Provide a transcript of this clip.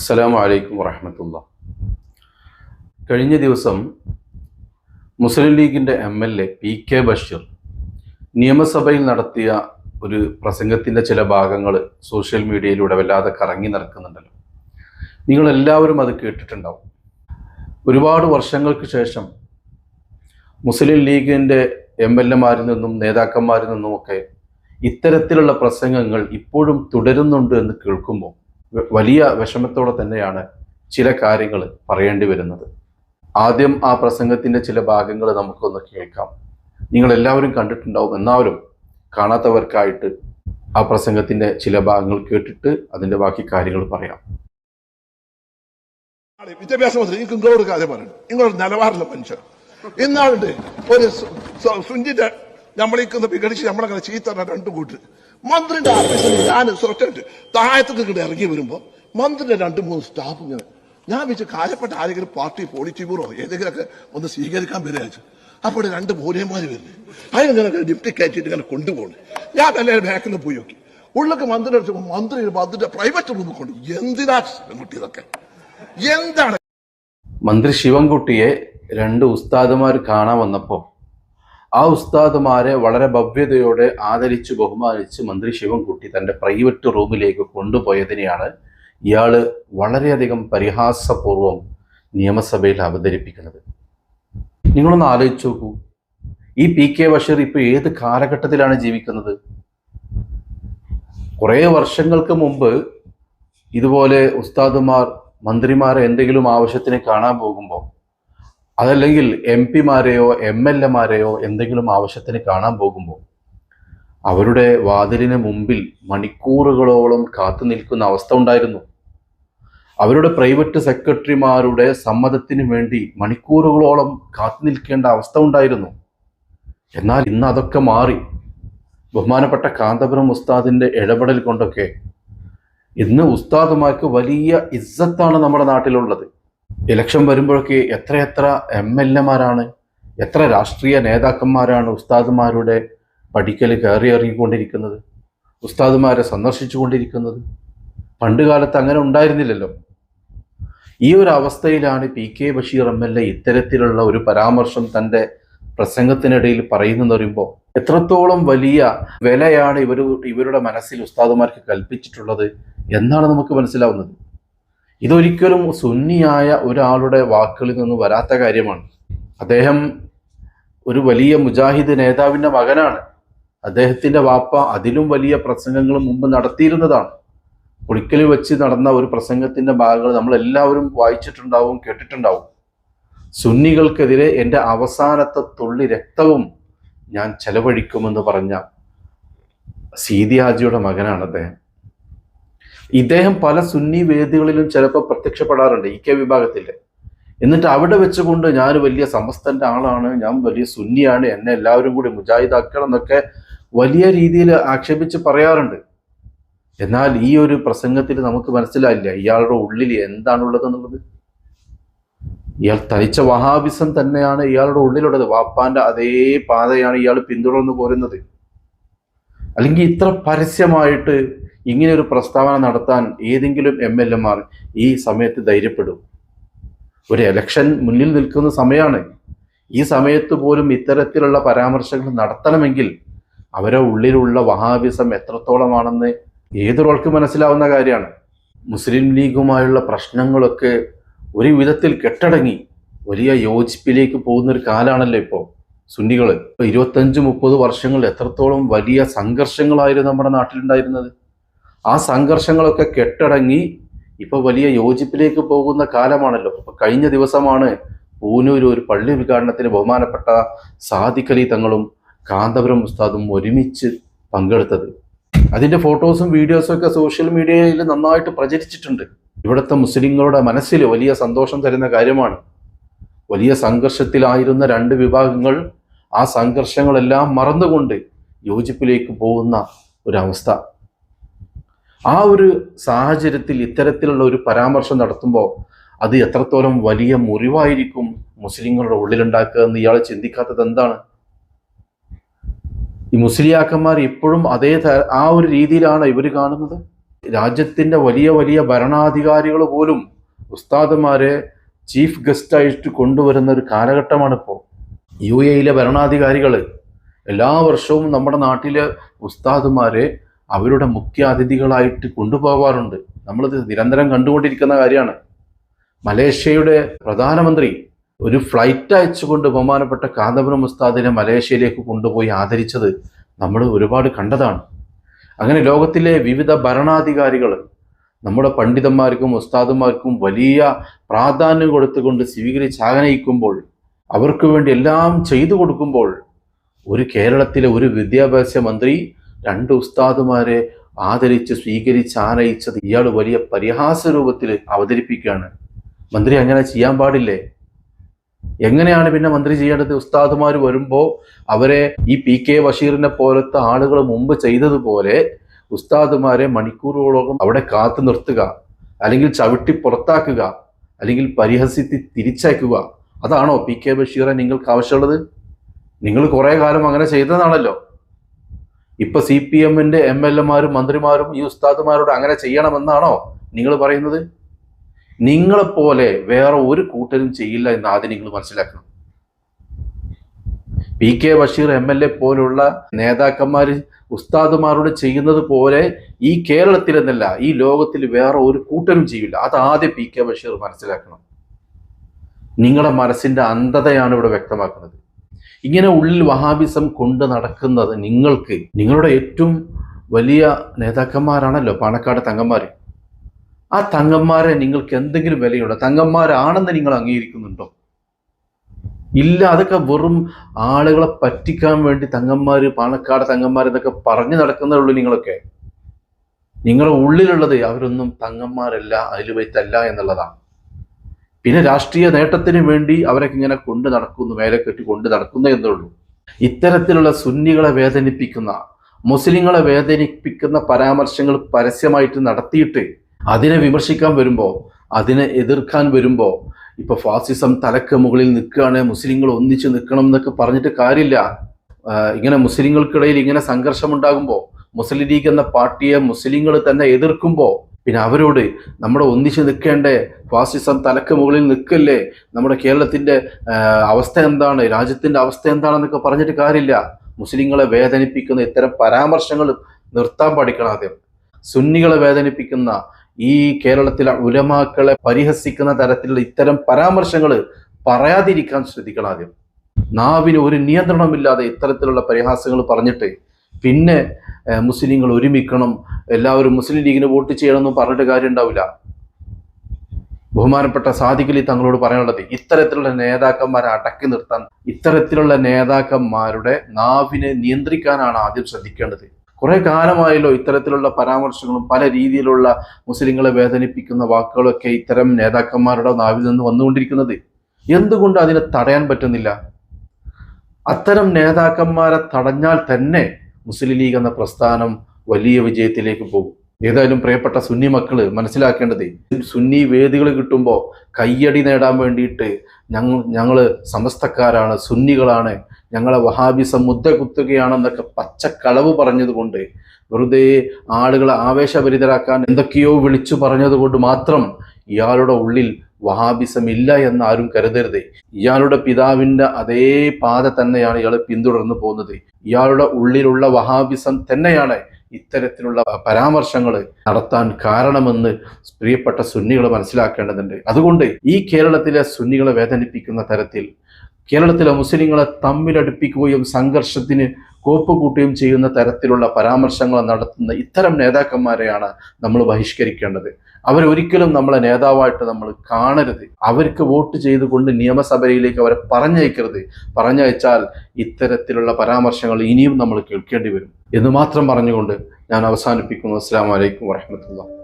അസ്സലാമു അലൈക്കും വറഹമത്തുള്ള കഴിഞ്ഞ ദിവസം മുസ്ലിം ലീഗിന്റെ M L A P K Basheer നിയമസഭയിൽ നടത്തിയ ഒരു പ്രസംഗത്തിന്റെ ചില ഭാഗങ്ങൾ സോഷ്യൽ മീഡിയയിലൂടെ വല്ലാതെ കറങ്ങി നടക്കുന്നുണ്ടല്ലോ. നിങ്ങളെല്ലാവരും അത് കേട്ടിട്ടുണ്ടാവും. ഒരുപാട് വർഷങ്ങൾക്ക് ശേഷം മുസ്ലിം ലീഗിന്റെ എം എൽ എമാരിൽ നിന്നും നേതാക്കന്മാരിൽ നിന്നുമൊക്കെ ഇത്തരത്തിലുള്ള പ്രസംഗങ്ങൾ ഇപ്പോഴും തുടരുന്നുണ്ട് എന്ന് കേൾക്കുമ്പോൾ വലിയ വിഷമത്തോടെ തന്നെയാണ് ചില കാര്യങ്ങൾ പറയേണ്ടി വരുന്നത്. ആദ്യം ആ പ്രസംഗത്തിന്റെ ചില ഭാഗങ്ങൾ നമുക്കൊന്ന് കേൾക്കാം. നിങ്ങൾ എല്ലാവരും കണ്ടിട്ടുണ്ടാവും. എന്നാലും കാണാത്തവർക്കായിട്ട് ആ പ്രസംഗത്തിന്റെ ചില ഭാഗങ്ങൾ കേട്ടിട്ട് അതിന്റെ ബാക്കി കാര്യങ്ങൾ പറയാം. വിദ്യാഭ്യാസ മന്ത്രി എനിക്ക് നിങ്ങളോട് കാര്യം പറയണം നിങ്ങളൊരു നിലവാരമുള്ള മനുഷ്യർ ഇന്നാളുണ്ട് ഒരു സുഞ്ചിന്റെ നമ്മളിക്കുന്ന വിഘടിച്ച് നമ്മളങ്ങനെ ചീത്ത രണ്ട് കൂട്ട് മന്ത്രിന്റെ ഓഫീസിൽ ഞാൻ സുരക്ഷിട്ട് താഴത്തേക്ക് ഇങ്ങോട്ട് ഇറങ്ങി വരുമ്പോൾ മന്ത്രിന്റെ രണ്ട് മൂന്ന് സ്റ്റാഫ് ഇങ്ങനെ ഞാൻ വെച്ച് കാര്യപ്പെട്ട ആരെങ്കിലും പാർട്ടി പോളിറ്റി ബ്യൂറോ ഏതെങ്കിലുമൊക്കെ ഒന്ന് സ്വീകരിക്കാൻ വരിക അപ്പോൾ രണ്ട് മൂലയന്മാര് വരുന്നത് അതിനിങ്ങനെ ലിഫ്റ്റ് കയറ്റിയിട്ട് ഇങ്ങനെ കൊണ്ടുപോകണം ഞാൻ എല്ലാവരും ബാക്കിൽ പോയി നോക്കി. ഉള്ളൊക്കെ മന്ത്രി അടിച്ചപ്പോൾ മന്ത്രി മന്ത്രിയുടെ പ്രൈവറ്റ് റൂമിൽ കൊണ്ട് എന്തിനാ കുട്ടിയതൊക്കെ എന്താണ്? മന്ത്രി ശിവൻകുട്ടിയെ രണ്ട് ഉസ്താദുമാർ കാണാൻ വന്നപ്പോൾ ആ ഉസ്താദുമാരെ വളരെ ഭവ്യതയോടെ ആദരിച്ച് ബഹുമാനിച്ച് മന്ത്രി ശിവൻകുട്ടി തന്റെ പ്രൈവറ്റ് റൂമിലേക്ക് കൊണ്ടുപോയതിനെയാണ് ഇയാൾ വളരെയധികം പരിഹാസപൂർവം നിയമസഭയിൽ അവതരിപ്പിക്കുന്നത്. നിങ്ങളൊന്ന് ആലോചിച്ച് നോക്കൂ. ഈ പി കെ ബഷീർ ഇപ്പൊ ഏത് കാലഘട്ടത്തിലാണ് ജീവിക്കുന്നത്? കുറേ വർഷങ്ങൾക്ക് മുമ്പ് ഇതുപോലെ ഉസ്താദുമാർ മന്ത്രിമാരെ എന്തെങ്കിലും ആവശ്യത്തിന് കാണാൻ പോകുമ്പോൾ അതല്ലെങ്കിൽ എം പിമാരെയോ എം എൽ എമാരെയോ എന്തെങ്കിലും ആവശ്യത്തിന് കാണാൻ പോകുമ്പോൾ അവരുടെ വാതിലിന് മുമ്പിൽ മണിക്കൂറുകളോളം കാത്തു നിൽക്കുന്ന അവസ്ഥ ഉണ്ടായിരുന്നു. അവരുടെ പ്രൈവറ്റ് സെക്രട്ടറിമാരുടെ സമ്മതത്തിന് വേണ്ടി മണിക്കൂറുകളോളം കാത്തു നിൽക്കേണ്ട അവസ്ഥ ഉണ്ടായിരുന്നു. എന്നാൽ ഇന്ന് അതൊക്കെ മാറി. ബഹുമാനപ്പെട്ട കാന്തപുരം ഉസ്താദിന്റെ ഇടപെടൽ കൊണ്ടൊക്കെ ഇന്ന് ഉസ്താദുമാർക്ക് വലിയ ഇസ്സത്താണ് നമ്മുടെ നാട്ടിലുള്ളത്. ഇലക്ഷൻ വരുമ്പോഴൊക്കെ എത്രയെത്ര എം എൽ എമാരാണ് എത്ര രാഷ്ട്രീയ നേതാക്കന്മാരാണ് ഉസ്താദുമാരുടെ പഠിക്കൽ കയറി ഇറങ്ങിക്കൊണ്ടിരിക്കുന്നത് ഉസ്താദുമാരെ സന്ദർശിച്ചു കൊണ്ടിരിക്കുന്നത് പണ്ട് കാലത്ത് അങ്ങനെ ഉണ്ടായിരുന്നില്ലല്ലോ. ഈ ഒരു അവസ്ഥയിലാണ് P K Basheer M L A ഇത്തരത്തിലുള്ള ഒരു പരാമർശം തന്റെ പ്രസംഗത്തിനിടയിൽ പറയുന്നെന്ന് പറയുമ്പോൾ എത്രത്തോളം വലിയ വിലയാണ് ഇവർ ഇവരുടെ മനസ്സിൽ ഉസ്താദുമാർക്ക് കൽപ്പിച്ചിട്ടുള്ളത് എന്നാണ് നമുക്ക് മനസ്സിലാവുന്നത്. ഇതൊരിക്കലും സുന്നിയായ ഒരാളുടെ വാക്കുകളിൽ നിന്ന് വരാത്ത കാര്യമാണ്. അദ്ദേഹം ഒരു വലിയ മുജാഹിദ് നേതാവിന്റെ മകനാണ്. അദ്ദേഹത്തിന്റെ വാപ്പ അതിലും വലിയ പ്രസംഗങ്ങൾ മുമ്പ് നടത്തിയിരുന്നതാണ്. പുളിക്കൽ വെച്ച് നടന്ന ഒരു പ്രസംഗത്തിന്റെ ഭാഗങ്ങൾ നമ്മളെല്ലാവരും വായിച്ചിട്ടുണ്ടാവും കേട്ടിട്ടുണ്ടാവും. സുന്നികൾക്കെതിരെ എന്റെ അവസാനത്തെ തുള്ളി രക്തവും ഞാൻ ചെലവഴിക്കുമെന്ന് പറഞ്ഞ സീതി ഹാജിയുടെ മകനാണ് അദ്ദേഹം. ഇദ്ദേഹം പല സുന്നി വേദികളിലും ചിലപ്പോൾ പ്രത്യക്ഷപ്പെടാറുണ്ട് ഇ കെ വിഭാഗത്തിന്റെ എന്നിട്ട് അവിടെ വെച്ചുകൊണ്ട് ഞാൻ വലിയ സമസ്തന്റെ ആളാണ് ഞാൻ വലിയ സുന്നിയാണ് എന്നെ എല്ലാവരും കൂടി മുജാഹിദാക്കണം എന്നൊക്കെ വലിയ രീതിയിൽ ആക്ഷേപിച്ച് പറയാറുണ്ട്. എന്നാൽ ഈ ഒരു പ്രസംഗത്തിൽ നമുക്ക് മനസ്സിലായില്ല ഇയാളുടെ ഉള്ളിൽ എന്താണുള്ളത് എന്നുള്ളത്. ഇയാൾ തനിച്ച വഹാബിസം തന്നെയാണ് ഇയാളുടെ ഉള്ളിലുള്ളത് വാപ്പാന്റെ അതേ പാതയാണ് ഇയാൾ പിന്തുടർന്നു പോരുന്നത്. അല്ലെങ്കിൽ ഇത്ര പരസ്യമായിട്ട് ഇങ്ങനെ ഒരു പ്രസ്താവന നടത്താൻ ഏതെങ്കിലും എം എൽ എമാർ ഈ സമയത്ത് ധൈര്യപ്പെടും. ഒരു എലക്ഷൻ മുന്നിൽ നിൽക്കുന്ന സമയമാണ്. ഈ സമയത്ത് പോലും ഇത്തരത്തിലുള്ള പരാമർശങ്ങൾ നടത്തണമെങ്കിൽ അവരെ ഉള്ളിലുള്ള വഹാബിസം എത്രത്തോളമാണെന്ന് ഏതൊരാൾക്ക് മനസ്സിലാവുന്ന കാര്യമാണ്. മുസ്ലിം ലീഗുമായുള്ള പ്രശ്നങ്ങളൊക്കെ ഒരു വിധത്തിൽ കെട്ടടങ്ങി വലിയ യോജിപ്പിലേക്ക് പോകുന്ന ഒരു കാലാണല്ലോ ഇപ്പോൾ സുന്നികൾ ഇരുപത്തഞ്ച് മുപ്പത് വർഷങ്ങൾ എത്രത്തോളം വലിയ സംഘർഷങ്ങളായിരുന്നു നമ്മുടെ നാട്ടിലുണ്ടായിരുന്നത്. ആ സംഘർഷങ്ങളൊക്കെ കെട്ടടങ്ങി ഇപ്പൊ വലിയ യോജിപ്പിലേക്ക് പോകുന്ന കാലമാണല്ലോ. ഇപ്പൊ കഴിഞ്ഞ ദിവസമാണ് പൂനൂർ ഒരു പള്ളി ഉദ്ഘാടനത്തിന് ബഹുമാനപ്പെട്ട സാദിഖലി തങ്ങളും കാന്തപുരം ഉസ്താദും ഒരുമിച്ച് പങ്കെടുത്തത്. അതിന്റെ ഫോട്ടോസും വീഡിയോസും ഒക്കെ സോഷ്യൽ മീഡിയയിൽ നന്നായിട്ട് പ്രചരിച്ചിട്ടുണ്ട്. ഇവിടുത്തെ മുസ്ലിങ്ങളുടെ മനസ്സിൽ വലിയ സന്തോഷം തരുന്ന കാര്യമാണ്. വലിയ സംഘർഷത്തിലായിരുന്ന രണ്ട് വിഭാഗങ്ങൾ ആ സംഘർഷങ്ങളെല്ലാം മറന്നുകൊണ്ട് യോജിപ്പിലേക്ക് പോകുന്ന ഒരവസ്ഥ. ആ ഒരു സാഹചര്യത്തിൽ ഇത്തരത്തിലുള്ള ഒരു പരാമർശം നടത്തുമ്പോൾ അത് എത്രത്തോളം വലിയ മുറിവായിരിക്കും മുസ്ലിങ്ങളുടെ ഉള്ളിലുണ്ടാക്കുക എന്ന് ഇയാൾ ചിന്തിക്കാത്തത് എന്താണ്? ഈ മുസ്ലിയാക്കന്മാർ ഇപ്പോഴും അതേ ആ ഒരു രീതിയിലാണ് ഇവർ കാണുന്നത്? രാജ്യത്തിന്റെ വലിയ വലിയ ഭരണാധികാരികൾ പോലും ഉസ്താദുമാരെ ചീഫ് ഗസ്റ്റായിട്ട് കൊണ്ടുവരുന്ന ഒരു കാലഘട്ടമാണിപ്പോൾ യു എയിലെ ഭരണാധികാരികൾ എല്ലാ വർഷവും നമ്മുടെ നാട്ടിലെ ഉസ്താദുമാരെ അവരുടെ മുഖ്യ അതിഥികളായിട്ട് കൊണ്ടുപോകാറുണ്ട് നമ്മളിത് നിരന്തരം കണ്ടുകൊണ്ടിരിക്കുന്ന കാര്യമാണ്. മലേഷ്യയുടെ പ്രധാനമന്ത്രി ഒരു ഫ്ലൈറ്റ് അയച്ചുകൊണ്ട് ബഹുമാനപ്പെട്ട കാന്തപുരം ഉസ്താദിനെ മലേഷ്യയിലേക്ക് കൊണ്ടുപോയി ആദരിച്ചത് നമ്മൾ ഒരുപാട് കണ്ടതാണ്. അങ്ങനെ ലോകത്തിലെ വിവിധ ഭരണാധികാരികൾ നമ്മുടെ പണ്ഡിതന്മാർക്കും ഉസ്താദുമാർക്കും വലിയ പ്രാധാന്യം കൊടുത്തുകൊണ്ട് സ്വീകരിച്ച് ആഗ്രഹിക്കുമ്പോൾ അവർക്ക് വേണ്ടി എല്ലാം ചെയ്തു കൊടുക്കുമ്പോൾ ഒരു കേരളത്തിലെ ഒരു വിദ്യാഭ്യാസ മന്ത്രി രണ്ട് ഉസ്താദുമാരെ ആദരിച്ച് സ്വീകരിച്ച് ആനയിച്ചത് ഇയാൾ വലിയ പരിഹാസ രൂപത്തിൽ അവതരിപ്പിക്കുകയാണ്. മന്ത്രി അങ്ങനെ ചെയ്യാൻ പാടില്ലേ? എങ്ങനെയാണ് പിന്നെ മന്ത്രി ചെയ്യേണ്ടത്? ഉസ്താദുമാർ വരുമ്പോൾ അവരെ ഈ പി കെ ബഷീറിനെ പോലത്തെ ആളുകൾ മുമ്പ് ചെയ്തതുപോലെ ഉസ്താദുമാരെ മണിക്കൂറുകളോളം അവിടെ കാത്തു നിർത്തുക അല്ലെങ്കിൽ ചവിട്ടി പുറത്താക്കുക അല്ലെങ്കിൽ പരിഹസിത്തി തിരിച്ചയക്കുക. അതാണോ പി കെ ബഷീറെ നിങ്ങൾക്ക് ആവശ്യമുള്ളത്? നിങ്ങൾ കുറേ കാലം അങ്ങനെ ചെയ്തതാണല്ലോ. ഇപ്പൊ സി പി എമ്മിന്റെ എം എൽ എമാരും മന്ത്രിമാരും ഈ ഉസ്താദുമാരോട് അങ്ങനെ ചെയ്യണമെന്നാണോ നിങ്ങൾ പറയുന്നത്? നിങ്ങളെപ്പോലെ വേറെ ഒരു കൂട്ടരും ചെയ്യില്ല എന്ന് ആദ്യം നിങ്ങൾ മനസ്സിലാക്കണം. P K Basheer M L A പോലുള്ള നേതാക്കന്മാർ ഉസ്താദുമാരോട് ചെയ്യുന്നത് പോലെ ഈ കേരളത്തിൽ എന്നല്ല ഈ ലോകത്തിൽ വേറെ ഒരു കൂട്ടരും ചെയ്യില്ല. അത് ആദ്യം പി കെ ബഷീർ മനസ്സിലാക്കണം. നിങ്ങളുടെ മനസ്സിന്റെ അന്ധതയാണ് ഇവിടെ വ്യക്തമാക്കുന്നത്. ഇങ്ങനെ ഉള്ളിൽ വഹാബിസം കൊണ്ട് നടക്കുന്നത് നിങ്ങൾക്ക് നിങ്ങളുടെ ഏറ്റവും വലിയ നേതാക്കന്മാരാണല്ലോ പാണക്കാട് തങ്ങന്മാർ ആ തങ്ങന്മാരെ നിങ്ങൾക്ക് എന്തെങ്കിലും വിലയുണ്ടോ? തങ്ങന്മാരാണെന്ന് നിങ്ങൾ അംഗീകരിക്കുന്നുണ്ടോ? ഇല്ല അതൊക്കെ വെറും ആളുകളെ പറ്റിക്കാൻ വേണ്ടി തങ്ങന്മാര് പാണക്കാട് തങ്ങന്മാർ എന്നൊക്കെ പറഞ്ഞു നടക്കുന്നതുള്ളൂ നിങ്ങളൊക്കെ. നിങ്ങളുടെ ഉള്ളിലുള്ളത് അവരൊന്നും തങ്ങന്മാരല്ല അയലുവൈത്തല്ല എന്നുള്ളതാണ്. പിന്നെ രാഷ്ട്രീയ നേട്ടത്തിന് വേണ്ടി അവരൊക്കെ ഇങ്ങനെ കൊണ്ട് നടക്കുന്നു മേലെ കെട്ടി കൊണ്ട് നടക്കുന്നു എന്നേ ഉള്ളൂ ഇത്തരത്തിലുള്ള സുന്നികളെ വേദനിപ്പിക്കുന്ന മുസ്ലിങ്ങളെ വേദനിപ്പിക്കുന്ന പരാമർശങ്ങൾ പരസ്യമായിട്ട് നടത്തിയിട്ട് അതിനെ വിമർശിക്കാൻ വരുമ്പോൾ അതിനെ എതിർക്കാൻ വരുമ്പോൾ ഇപ്പൊ ഫാസിസം തലക്ക് മുകളിൽ നിൽക്കുകയാണ് മുസ്ലിങ്ങൾ ഒന്നിച്ച് നിൽക്കണം എന്നൊക്കെ പറഞ്ഞിട്ട് കാര്യമില്ല. ഇങ്ങനെ മുസ്ലിങ്ങൾക്കിടയിൽ ഇങ്ങനെ സംഘർഷം ഉണ്ടാകുമ്പോൾ മുസ്ലിം ലീഗ് എന്ന പാർട്ടിയെ മുസ്ലിങ്ങൾ തന്നെ എതിർക്കുമ്പോൾ പിന്നെ അവരോട് നമ്മുടെ ഒന്നിച്ച് നിൽക്കേണ്ടേ? ഫാസിസം തലക്ക് മുകളിൽ നിൽക്കല്ലേ? നമ്മുടെ കേരളത്തിന്റെ അവസ്ഥ എന്താണ്? രാജ്യത്തിന്റെ അവസ്ഥ എന്താണെന്നൊക്കെ പറഞ്ഞിട്ട് കാര്യമില്ല. മുസ്ലിങ്ങളെ വേദനിപ്പിക്കുന്ന ഇത്തരം പരാമർശങ്ങൾ നിർത്താൻ പഠിക്കണം ആദ്യം. സുന്നികളെ വേദനിപ്പിക്കുന്ന ഈ കേരളത്തിലെ ഉലമാക്കളെ പരിഹസിക്കുന്ന തരത്തിലുള്ള ഇത്തരം പരാമർശങ്ങൾ പറയാതിരിക്കാൻ ശ്രദ്ധിക്കണം ആദ്യം. നാവിന് ഒരു നിയന്ത്രണമില്ലാതെ ഇത്തരത്തിലുള്ള പരിഹാസങ്ങൾ പറഞ്ഞിട്ട് പിന്നെ മുസ്ലിങ്ങൾ ഒരുമിക്കണം എല്ലാവരും മുസ്ലിം ലീഗിന് വോട്ട് ചെയ്യണമെന്ന് പറഞ്ഞിട്ട് കാര്യം ഉണ്ടാവില്ല ബഹുമാനപ്പെട്ട സാദിഖലി തങ്ങളോട് പറയാനുള്ളത് ഇത്തരത്തിലുള്ള നേതാക്കന്മാരെ അടക്കി നിർത്താൻ ഇത്തരത്തിലുള്ള നേതാക്കന്മാരുടെ നാവിനെ നിയന്ത്രിക്കാനാണ് ആദ്യം ശ്രദ്ധിക്കേണ്ടത്. കുറെ കാലമായല്ലോ ഇത്തരത്തിലുള്ള പരാമർശങ്ങളും പല രീതിയിലുള്ള മുസ്ലിങ്ങളെ വേദനിപ്പിക്കുന്ന വാക്കുകളൊക്കെ ഇത്തരം നേതാക്കന്മാരുടെ നാവിൽ നിന്ന് വന്നുകൊണ്ടിരിക്കുന്നത്. എന്തുകൊണ്ട് അതിനെ തടയാൻ പറ്റുന്നില്ല? അത്തരം നേതാക്കന്മാരെ തടഞ്ഞാൽ തന്നെ മുസ്ലിം ലീഗ് എന്ന പ്രസ്ഥാനം വലിയ വിജയത്തിലേക്ക് പോകും. ഏതായാലും പ്രിയപ്പെട്ട സുന്നി മക്കൾ മനസ്സിലാക്കേണ്ടത് സുന്നി വേദികൾ കിട്ടുമ്പോൾ കയ്യടി നേടാൻ വേണ്ടിയിട്ട് ഞങ്ങൾ ഞങ്ങൾ സമസ്തക്കാരാണ് സുന്നികളാണ്. ഞങ്ങളെ വഹാബിസം മുദ്ര കുത്തുകയാണെന്നൊക്കെ പച്ചക്കളവ് പറഞ്ഞതുകൊണ്ട് വെറുതെ ആളുകളെ ആവേശഭരിതരാക്കാൻ എന്തൊക്കെയോ വിളിച്ചു പറഞ്ഞതുകൊണ്ട് മാത്രം ഇയാളുടെ ഉള്ളിൽ വഹാബിസം ഇല്ല എന്ന് ആരും കരുതരുത്. ഇയാളുടെ പിതാവിന്റെ അതേ പാത തന്നെയാണ് ഇയാൾ പിന്തുടർന്നു പോകുന്നത്. ഇയാളുടെ ഉള്ളിലുള്ള വഹാബിസം തന്നെയാണ് ഇത്തരത്തിലുള്ള പരാമർശങ്ങൾ നടത്താൻ കാരണമെന്ന് പ്രിയപ്പെട്ട സുന്നികൾ മനസ്സിലാക്കേണ്ടതുണ്ട്. അതുകൊണ്ട് ഈ കേരളത്തിലെ സുന്നികളെ വേദനിപ്പിക്കുന്ന തരത്തിൽ കേരളത്തിലെ മുസ്ലിങ്ങളെ തമ്മിലടുപ്പിക്കുകയും സംഘർഷത്തിന് കോപ്പ് കൂട്ടുകയും ചെയ്യുന്ന തരത്തിലുള്ള പരാമർശങ്ങൾ നടത്തുന്ന ഇത്തരം നേതാക്കന്മാരെയാണ് നമ്മൾ ബഹിഷ്കരിക്കേണ്ടത്. അവരൊരിക്കലും നമ്മളെ നേതാവായിട്ട് നമ്മൾ കാണരുത്. അവർക്ക് വോട്ട് ചെയ്തുകൊണ്ട് നിയമസഭയിലേക്ക് അവരെ പറഞ്ഞയക്കരുത്. പറഞ്ഞയച്ചാൽ ഇത്തരത്തിലുള്ള പരാമർശങ്ങൾ ഇനിയും നമ്മൾ കേൾക്കേണ്ടി വരും. എന്ന് മാത്രം പറഞ്ഞുകൊണ്ട് ഞാൻ അവസാനിപ്പിക്കുന്നു. അസ്സാം വലൈക്കും വാഹമത്തുള്ള